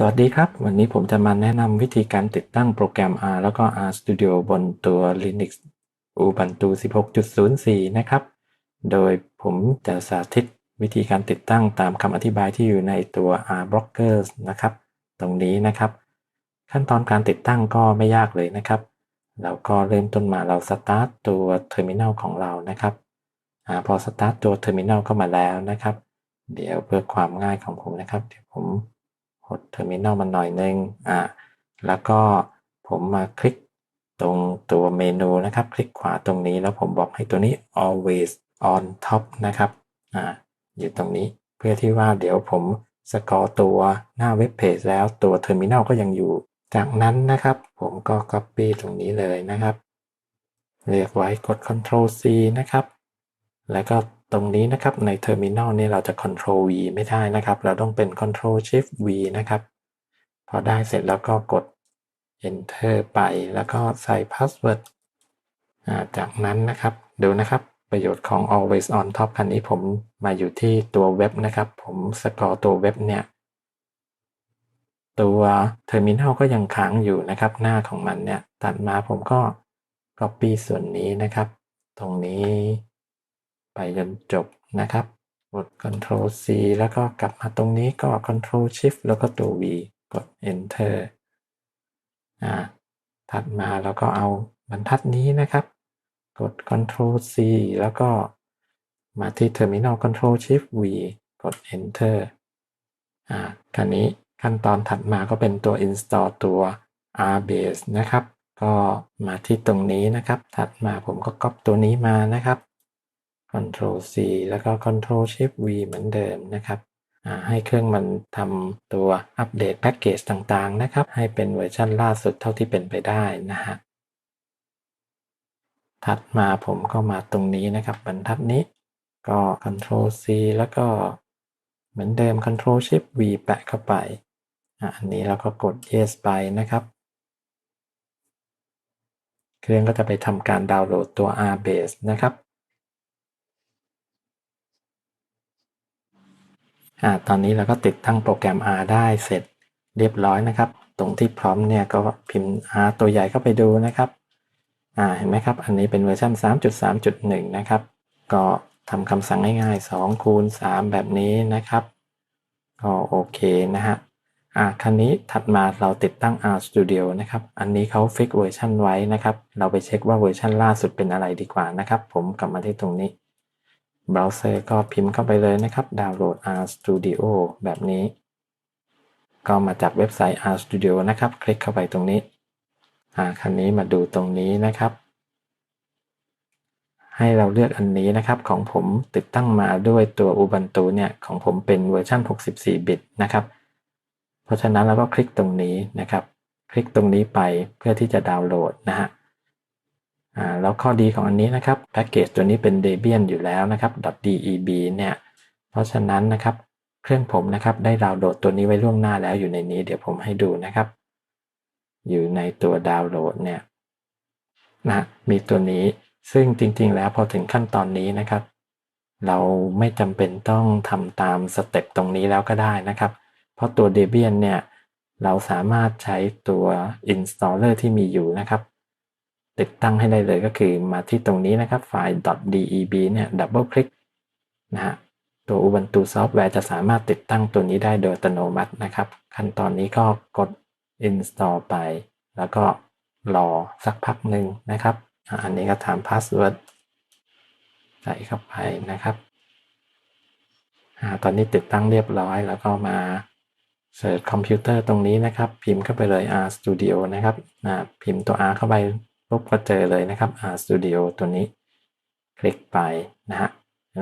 สวัสดีครับ วันนี้ผมจะมาแนะนำวิธีการติดตั้งโปรแกรม R แล้วก็ RStudio บนตัว Linux Ubuntu 16.04 นะครับ โดยผมจะสาธิตวิธีการติดตั้งตามคำอธิบายที่อยู่ในตัว R Blockers นะครับ ตรงนี้นะครับ ขั้นตอนการติดตั้งก็ไม่ยากเลยนะครับ เราก็เริ่มต้นมาเราสตาร์ตตัว Terminal ของเรานะครับอพอสตาร์ตตัว Terminal เข้ามาแล้วนะครับ เดี๋ยวเพื่อความง่ายของผมนะครับ เดี๋ยวผม กดเทอร์มินอลมาหน่อยนึงอ่าแล้วก็ผมมาคลิกตรงตัวเมนูนะครับ คลิกขวาตรงนี้แล้วผมบอกให้ตัวนี้ always on top นะครับอ่าอยู่ตรงนี้เพื่อที่ว่าเดี๋ยวผมสกอร์ตัวหน้าเว็บเพจแล้วตัวเทอร์มินอลก็ยังอยู่ จากนั้นนะครับ ผมก็ copy ตรงนี้เลยนะครับ เรียกไว้กด Ctrl C นะครับ แล้วก็ ตรงนี้นะครับใน Terminal นี่เราจะ Ctrl V ไม่ได้นะครับ เราต้องเป็น Ctrl Shift V นะครับ พอได้เสร็จแล้วก็กด Enter ไปแล้วก็ใส่ Password จากนั้นนะครับ ดูนะครับ ประโยชน์ของ Always on Top คันนี้ผมมาอยู่ที่ตัวเว็บนะครับ ผมสกอร์ตัวเว็บเนี่ย ตัว Terminal ก็ยังค้างอยู่นะครับ หน้าของมันเนี่ย ตัดมาผมก็ Copy ส่วนนี้นะครับ ตรงนี้ ไปจนจบนะครับ กด Ctrl C แล้วก็กลับมาตรงนี้ก็ Ctrl Shift แล้วก็ตัว V กด Enter อ่าถัดมาแล้วก็เอาบรรทัดนี้นะครับ กด Ctrl C แล้วก็มาที่ Terminal Ctrl Shift V กด Enter อ่าคันนี้ขั้นตอนถัดมาก็เป็นตัว install ตัว RBase นะครับ ก็มาที่ตรงนี้นะครับ ถัดมาผมก็ก๊อปตัวนี้มานะครับ Ctrl C แล้วก็ Ctrl Shift V เหมือนเดิมนะครับให้เครื่องมันทำตัวอัปเดตแพ็กเกจต่างๆนะครับ ให้เป็นเวอร์ชันล่าสุดเท่าที่เป็นไปได้นะฮะถัดมาผมก็มาตรงนี้นะครับ บรรทัดนี้ก็ Ctrl C แล้วก็เหมือนเดิม Ctrl Shift V แปะเข้าไป อันนี้เราก็กด Yes ไปนะครับ เครื่องก็จะไปทำการดาวน์โหลดตัว RBase นะครับ อ่าตอนนี้เราก็ติดตั้งโปรแกรม R ได้เสร็จเรียบร้อยนะครับ ตรงที่พร้อมเนี่ยก็พิมพ์ R ตัวใหญ่เข้าไปดูนะครับอ่าเห็นไหมครับ อันนี้เป็นเวอร์ชัน3.3.1 นะครับ ก็ทำคำสั่งง่ายๆ2คูณ3แบบนี้นะครับ ก็โอเคนะฮะอ่าคันนี้ถัดมาเราติดตั้ง R Studio นะครับ อันนี้เขาฟิกเวอร์ชันไว้นะครับ เราไปเช็คว่าเวอร์ชันล่าสุดเป็นอะไรดีกว่านะครับ ผมกลับมาที่ตรงนี้ เบราว์เซอร์ก็พิมพ์เข้าไปเลยนะครับ ดาวน์โหลด RStudio แบบนี้ ก็มาจากเว็บไซต์ RStudio นะครับ คลิกเข้าไปตรงนี้อ่าคันนี้มาดูตรงนี้นะครับ ให้เราเลือกอันนี้นะครับของผมติดตั้งมาด้วยตัว Ubuntu เนี่ยของผมเป็นเวอร์ชัน64 บิตนะครับ เพราะฉะนั้นเราก็คลิกตรงนี้นะครับ คลิกตรงนี้ไปเพื่อที่จะดาวน์โหลดนะฮะ แล้วข้อดีของอันนี้นะครับแพ็กเกจตัวนี้เป็น Debian อยู่แล้วนะครับ .deb เนี่ย เพราะฉะนั้นนะครับเครื่องผมนะครับได้ดาวน์โหลดตัวนี้ไว้ล่วงหน้าแล้วอยู่ในนี้เดี๋ยวผมให้ดูนะครับ อยู่ในตัวดาวน์โหลดเนี่ยนะมีตัวนี้ซึ่งจริง ๆ แล้วพอถึงขั้นตอนนี้นะครับ เราไม่จำเป็นต้องทำตามสเต็ปตรงนี้แล้วก็ได้นะครับ เพราะตัว Debian เนี่ยเราสามารถใช้ตัว installer ที่มีอยู่นะครับ ติดตั้งให้ได้เลยก็คือมาที่ตรงนี้นะครับไฟล์ .deb เนี่ยดับเบิลคลิกนะฮะตัว Ubuntu Software จะสามารถติดตั้งตัวนี้ได้โดยอัตโนมัตินะครับ ขั้นตอนนี้ก็กด install ไป แล้วก็รอสักพักหนึ่งนะครับ อันนี้ก็ถาม password ใส่เข้าไปนะครับตอนนี้ติดตั้งเรียบร้อย แล้วก็มาเสิร์ชคอมพิวเตอร์ตรงนี้นะครับ พิมพ์เข้าไปเลย RStudio นะครับพิมพ์ตัว R เข้าไป ปุ๊บก็เจอเลยนะครับ RStudio ตัวนี้ คลิกไปนะฮะ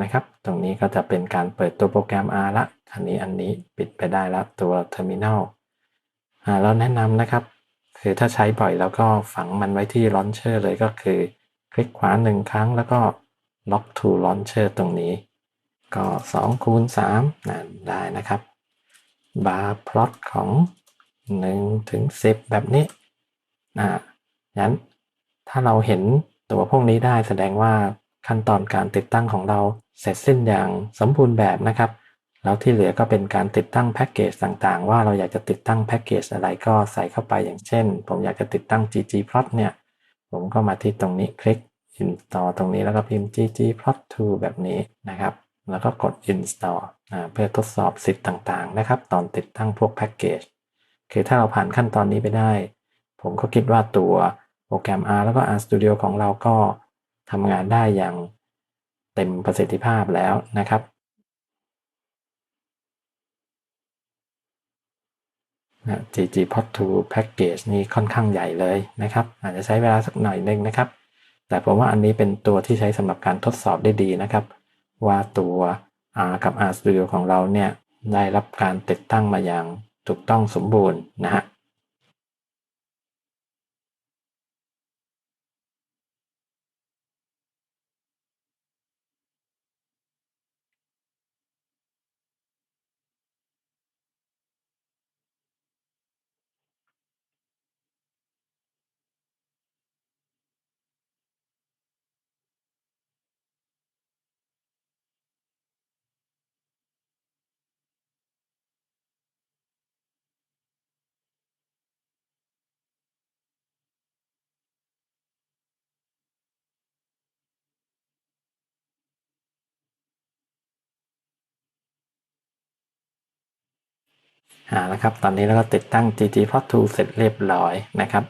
นะครับ ตรงนี้ก็จะเป็นการเปิดตัวโปรแกรม R ละอันนี้อันนี้ปิดไปได้ล้วตัว Terminal อ่าเราแนะนำนะครับ คือถ้าใช้บ่อยแล้วก็ฝังมันไว้ที่ Launcher เลยก็คือ คลิกขวาหนึ่งครั้งแล้วก็ Lock to Launcher ตรงนี้ ก็2คูณ3นะได้นะครับบาร์พลอตของ1ถึง10 แบบนี้อ่างั้น ถ้าเราเห็นตัวพวกนี้ได้แสดงว่าขั้นตอนการติดตั้งของเราเสร็จสิ้นอย่างสมบูรณ์แบบนะครับ แล้วที่เหลือก็เป็นการติดตั้งแพ็กเกจต่างๆ ว่าเราอยากจะติดตั้งแพ็กเกจอะไรก็ใส่เข้าไปอย่างเช่น ผมอยากจะติดตั้ง ggplot เนี่ย ผมก็มาที่ตรงนี้คลิก install ตรงนี้แล้วก็พิมพ์ ggplot2 แบบนี้นะครับ แล้วก็กด install เพื่อทดสอบสิทธิ์ต่างๆ นะครับ ตอนติดตั้งพวกแพ็กเกจคือถ้าเราผ่านขั้นตอนนี้ไปได้ ผมก็คิดว่าตัว โปรแกรม R แล้วก็ RStudio ของเราก็ทำงานได้อย่างเต็มประสิทธิภาพแล้วนะครับนะ ggplot2 package นี่ค่อนข้างใหญ่เลยนะครับ อาจจะใช้เวลาสักหน่อยนึงนะครับ แต่ผมว่าอันนี้เป็นตัวที่ใช้สำหรับการทดสอบได้ดีนะครับ ว่าตัว R กับ RStudio ของเราเนี่ยได้รับการติดตั้งมาอย่างถูกต้องสมบูรณ์นะฮะ อ่าแล้วครับ ตอนนี้เราก็ติดตั้ง ggplot2 เสร็จเรียบร้อยนะครับ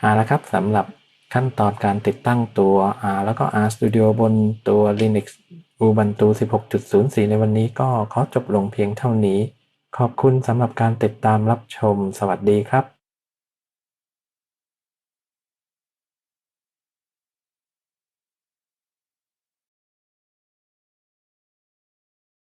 อ่าแล้วครับสำหรับขั้นตอนการติดตั้งตัว R แล้วก็ RStudio บนตัว Linux Ubuntu 16.04 ในวันนี้ก็ขอจบลงเพียงเท่านี้ ขอบคุณสำหรับการติดตามรับชม สวัสดีครับ